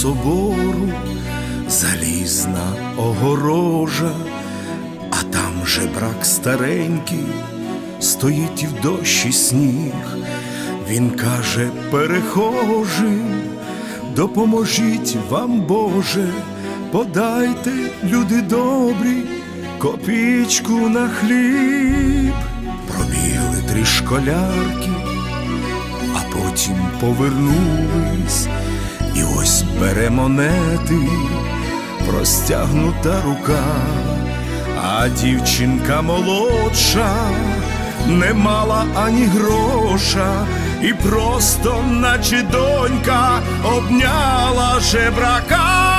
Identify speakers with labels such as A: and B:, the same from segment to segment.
A: собору, залізна огорожа, а там же брак старенький, стоїть і в дощі сніг, він каже перехожим, допоможіть вам, Боже, подайте, люди добрі, копічку на хліб, пробігли три школярки, а потім повернулись і ось бере монети, простягнута рука, а дівчинка молодша не мала ані гроша, і просто, наче донька, обняла жебрака.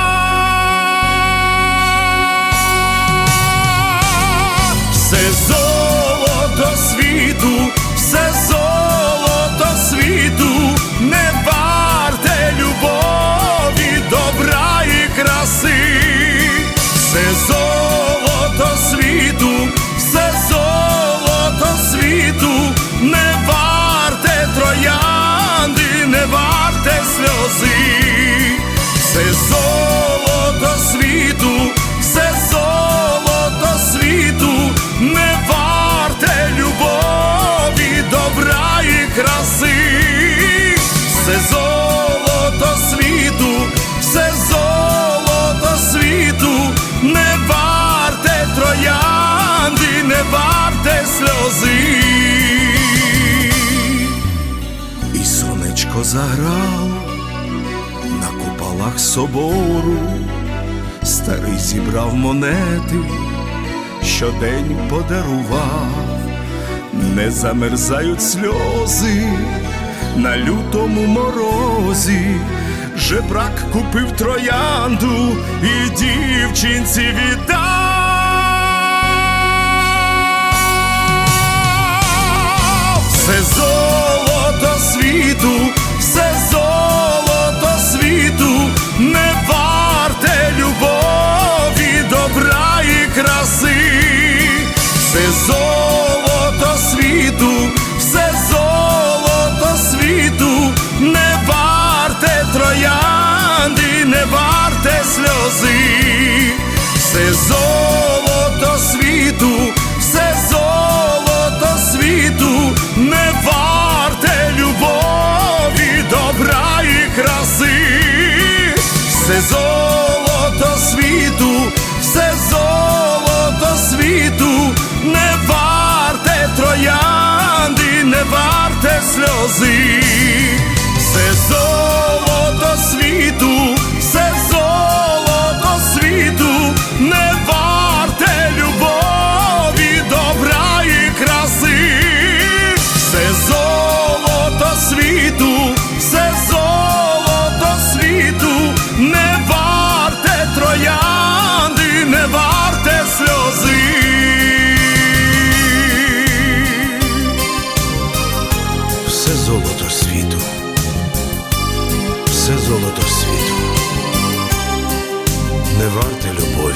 A: Троянди, не варте сльози, все золото світу, все золото світу, не варте любові, добра і краси, все золото світу, все золото світу, не варте троянди, не варте сльози. Сонечко заграло на куполах собору, старий зібрав монети, щодень подарував, не замерзають сльози на лютому морозі. Жебрак купив троянду і дівчинці віддав. Все золото світу, все золото світу, не варте троянди, не варте сльози, все золото Все золото світу, все золото світу, не варте любові,